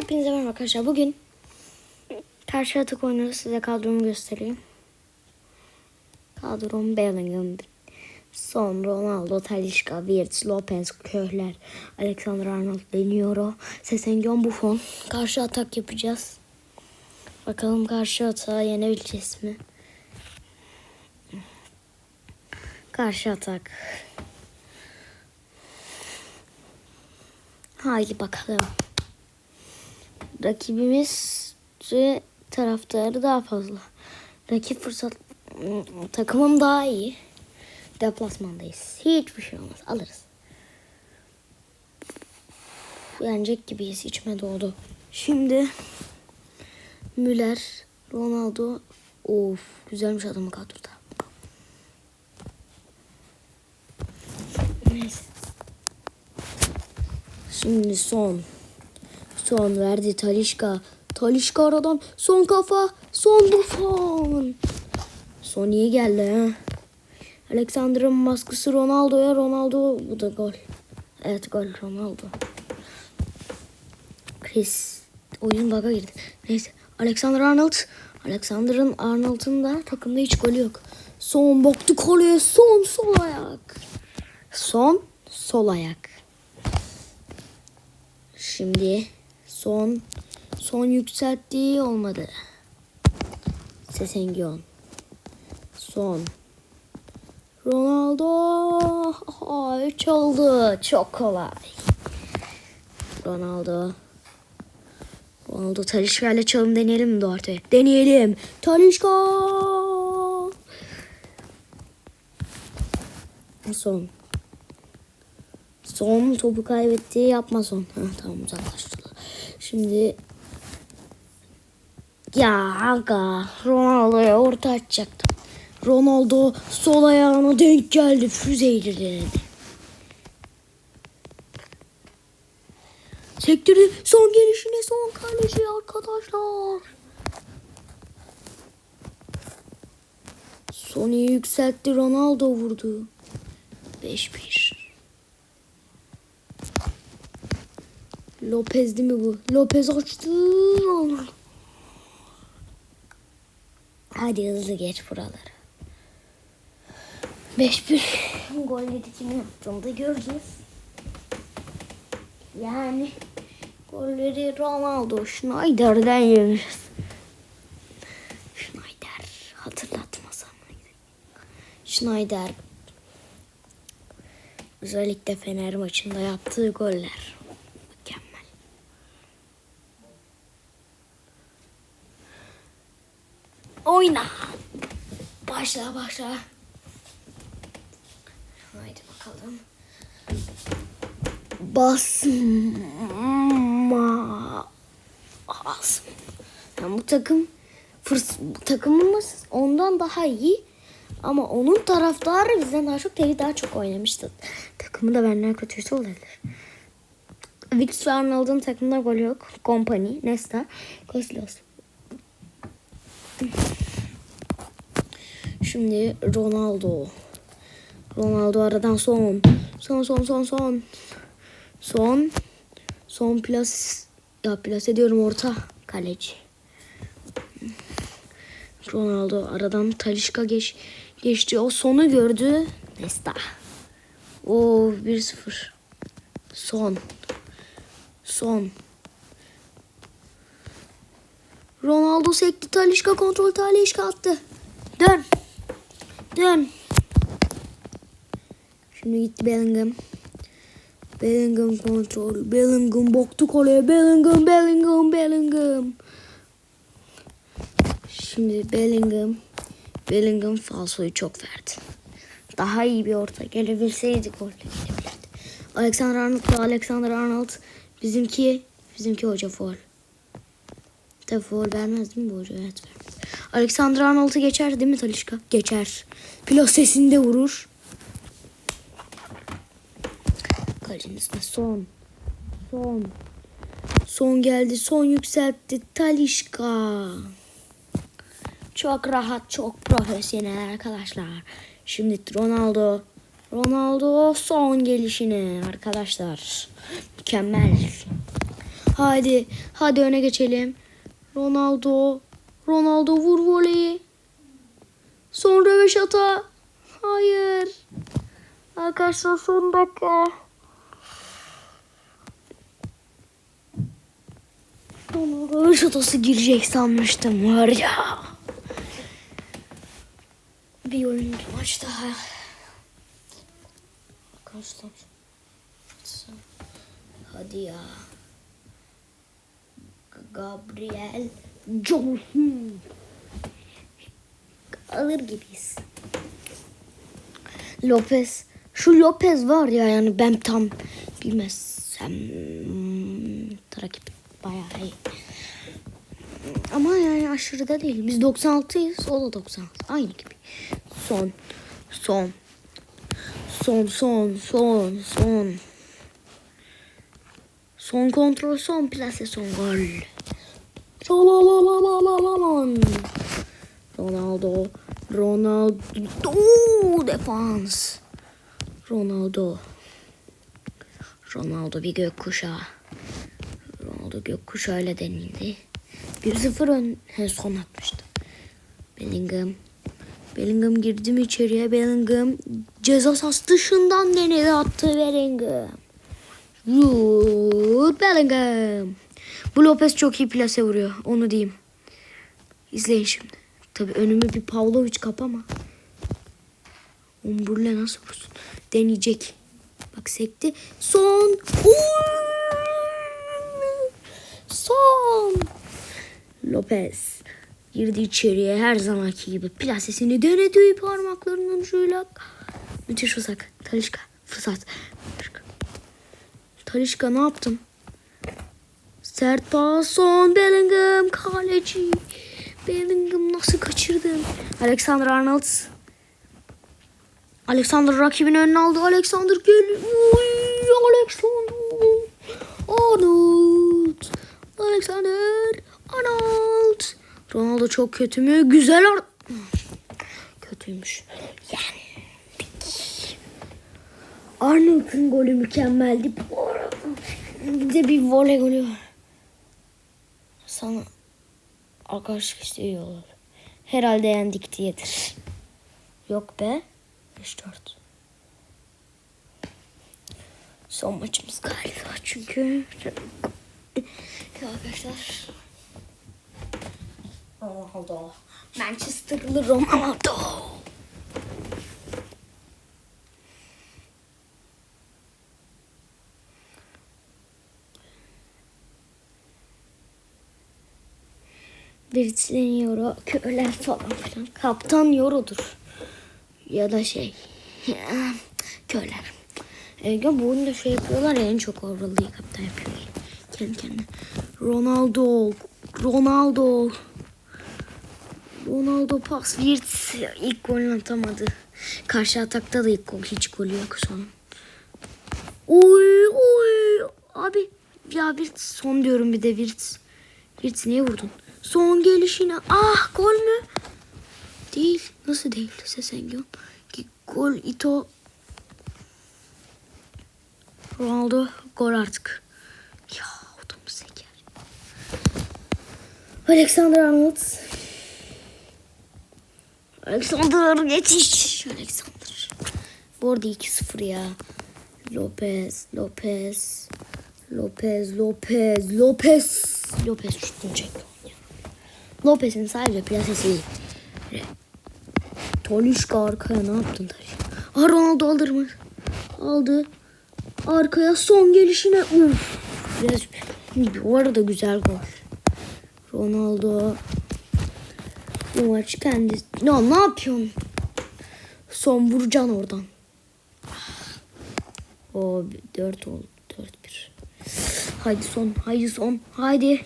Hepinize merhaba arkadaşlar. Bugün karşı atak oynuyoruz. Size kadromu göstereyim. Kadrom Bellingham. Son Ronaldo, Talisca, Wirtz, Lopez, Köhler, Alexander Arnold, Denioro, Sesengyon, Buffon. Karşı atak yapacağız. Bakalım karşı atağı yenebileceğiz mi? Karşı atak. Haydi bakalım. Rakibimiz taraftarı daha fazla. Rakip fırsat takımım daha iyi. Deplasmandayız. Hiçbir şey olmaz. Alırız. Yenecek gibiyiz. içime doğdu. Şimdi Müller, Ronaldo. Of güzelmiş adamın kadroda. Neyse. Şimdi son. Son verdi Talişka. Talişka aradan son kafa. Son Buffon. Son iyi geldi ha. Alexander'ın baskısı Ronaldo'ya. Ronaldo bu da gol. Evet gol Ronaldo. Chris oyun bug'a girdi. Neyse Alexander Arnold. Alexander'ın Arnold'un da takımda hiç golü yok. Son baktı kaleye. Son sol ayak. Son sol ayak. Şimdi son son yükselttiği olmadı. Sesengyon. Son. Ronaldo. Ay çaldı. Çok kolay. Ronaldo. Ronaldo Talişka ile çalım deneyelim mi Duarte? Deneyelim. Talişka. Son. Son topu kaybetti. Yapma son. Ha, tamam uzaklaştı. Şimdi ya aga Ronaldo'ya orta açacaktım. Ronaldo sol ayağına denk geldi. Füzeyle denedi. Sektirdi. Son gelişine son kaleci arkadaşlar. Sony'yi yükseltti. Ronaldo vurdu. 5-1. Lopez değil mi bu? Lopez açtı. Hadi hızlı geç buraları. 5-1 gol yedi kimin attığını da göreceğiz. Yani golleri Ronaldo, Schneider'den yemişiz. Schneider hatırlatmasam mıydı? Schneider özellikle Fener maçında yaptığı goller mükemmel. Oyna. Başla başla. Haydi bakalım. Basma. Basma. Yani bu takım fırs takımımız ondan daha iyi. Ama onun taraftarı bizden daha çok Teddy daha çok oynamıştı. Takımı da benden kötüsü olabilir. Victor ve Arnold'un takımda gol yok. Company, Nesta, Koslos. Şimdi Ronaldo. Ronaldo aradan son. Son son son son. Son. Son plas. Ya plas ediyorum orta. Kaleci. Ronaldo aradan Talişka geç, geçti. O sonu gördü. Nesta. O 1-0. Son. Son. Ronaldo sekti. Talişka kontrol. Talişka attı. Dön. Dön. Şimdi gitti Bellingham. Bellingham kontrol. Bellingham baktı kaleye. Bellingham, Bellingham, Bellingham. Şimdi Bellingham. Bellingham falsoyu çok verdi. Daha iyi bir orta gelebilseydi gol gelebilirdi. Alexander Arnold Alexander Arnold bizimki bizimki hoca foul. Tabii foul vermez değil mi bu hoca? Evet vermez. Alexander Arnold'u geçer değil mi Talişka? Geçer. Plasesinde vurur. Kalecimizde son. Son. Son geldi. Son yükseltti. Talişka. Çok rahat, çok profesyonel arkadaşlar. Şimdi Ronaldo. Ronaldo son gelişine arkadaşlar. Mükemmel. Hadi. Hadi öne geçelim. Ronaldo. Ronaldo vur voleyi. Sonra Röveşata. Hayır. Arkadaşlar son dakika. Ronaldo Röveşatası girecek sanmıştım var ya. Bir oyuncu maç daha. Arkadaşlar. Hadi ya. Gabriel Johnson. Alır gibiyiz. Lopez. Şu Lopez var ya yani ben tam bilmezsem hmm, rakip bayağı iyi. Ama yani aşırı da değil. Biz 96'yız. O da 96. Aynı gibi. Son. Son. Son son son son. Son kontrol son plase son gol. Çalalalalalalalan. Ronaldo. Ronaldo. Defans. Ronaldo. Ronaldo bir gökkuşağı. Ronaldo gökkuşağıyla denildi. 1-0 ön he, son atmıştı. Bellingham. Bellingham girdi mi içeriye? Bellingham ceza sahası dışından denedi attı Bellingham. Jude Bellingham. Bu Lopez çok iyi plase vuruyor. Onu diyeyim. İzleyin şimdi. Tabi önümü bir Pavlovic kapama. Umburle nasıl vursun? Deneyecek. Bak sekti. Son. Uy! Son. Lopez. Girdi içeriye her zamanki gibi plasesini denedi parmaklarının ucuyla. Müthiş uzak. Talişka. Fırsat. Talişka. Ne yaptın? Sert pas son Bellingham kaleci. Bellingham nasıl kaçırdın? Alexander Arnold. Alexander rakibin önüne aldı. Alexander geliyor. Uy, Alexander. Arnold. Alexander Arnold. Ronaldo çok kötü mü? Güzel Ar Kötüymüş. Yendik. Arnold'un golü mükemmeldi. Bir de bir voley golü var. Sana arkadaşlık istiyor olur. Herhalde yendik diyedir. Yok be. 5-4. Son maçımız galiba çünkü. Arkadaşlar. Ronaldo. Manchester'lı Ronaldo. Birilerinin yoru, köler falan filan. Kaptan yorudur. Ya da şey. köler. E, ya bu oyunda şey yapıyorlar ya en çok Avralıyı kaptan yapıyor. Kendi kendine. Ronaldo. Ronaldo. Ronaldo pas Wirtz ilk golünü atamadı. Karşı atakta da ilk gol hiç golü yok son. Oy oy abi ya Wirtz son diyorum bir de Wirtz. Wirtz niye vurdun? Son gelişine ah gol mü? Değil nasıl değil Sesengön. Gol Ito Ronaldo gol artık. Ya odamı seker. Alexander Arnold Alexander yetiş. Alexander. Bu arada 2-0 ya. Lopez, Lopez, Lopez, Lopez, Lopez. Lopez şutunu çekti. Lopez'in sadece plasesi iyi. Tolişka arkaya ne yaptın Tolişka? Ah Ronaldo alır mı? Aldı. Arkaya son gelişine. Uf. Biraz, bu arada güzel gol. Ronaldo bu maç kendisi. Ya ne yapıyorsun? Son vuracaksın oradan. O 4 oldu. 4-1. Haydi son. Haydi son. Haydi.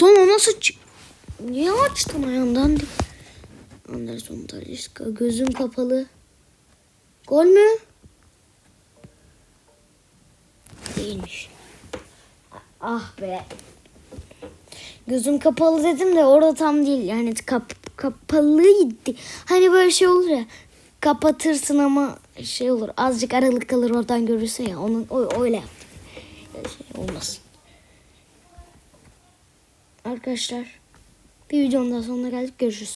Son o nasıl ç- Niye açtın ayağından? Anderson Talisca. Gözüm kapalı. Gol mü? Değilmiş. Ah be. Gözüm kapalı dedim de orada tam değil. Yani kap, kapalıydı. Hani böyle şey olur ya. Kapatırsın ama şey olur. Azıcık aralık kalır oradan görürsün ya. Onun öyle yaptım. şey olmasın. Arkadaşlar bir videonun daha sonuna geldik. Görüşürüz.